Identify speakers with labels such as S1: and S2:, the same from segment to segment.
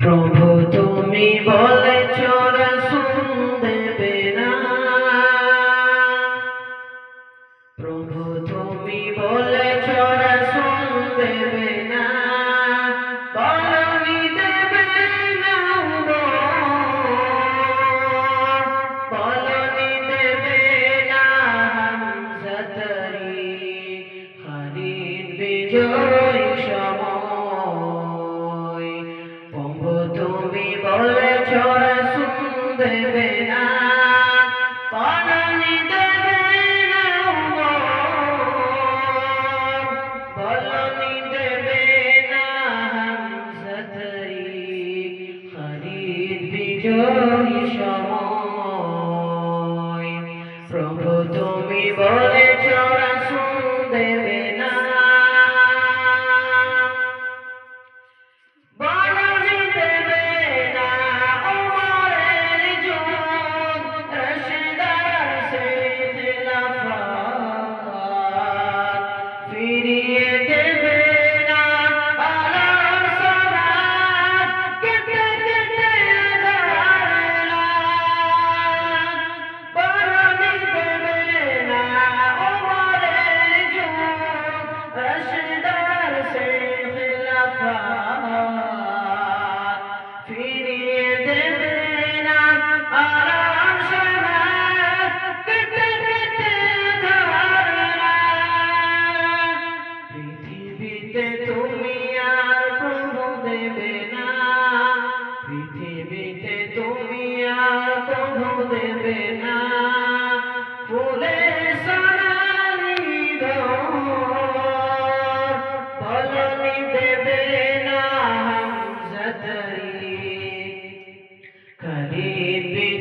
S1: প্রভু, তুমি বলেছ রাসূল দেবে না। প্রভু, তুমি বলেছ রাসূল দেবে না। বলনি দেবে না। বলনি দেবে না হামজাতরি খালিদ বিজয় বলেছ রাসূল দেবে না বলনি দেবে না। বলনি দেবে না হামজাতরি খালিদ বিজয় সময়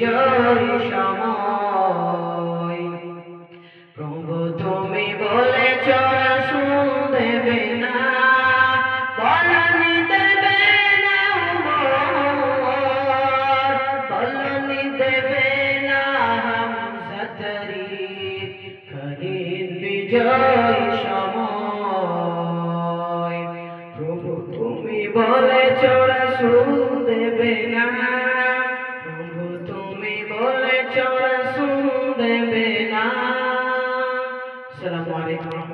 S1: বিজয় সময় প্রভু, তুমি বলেছ, রাসূল না, বলনি দেবে না বলনি দেবে না হামজাতরি খালিদ বিজয় সময়। প্রভু, তুমি বলেছ দেবে না দেবে না। ওয়া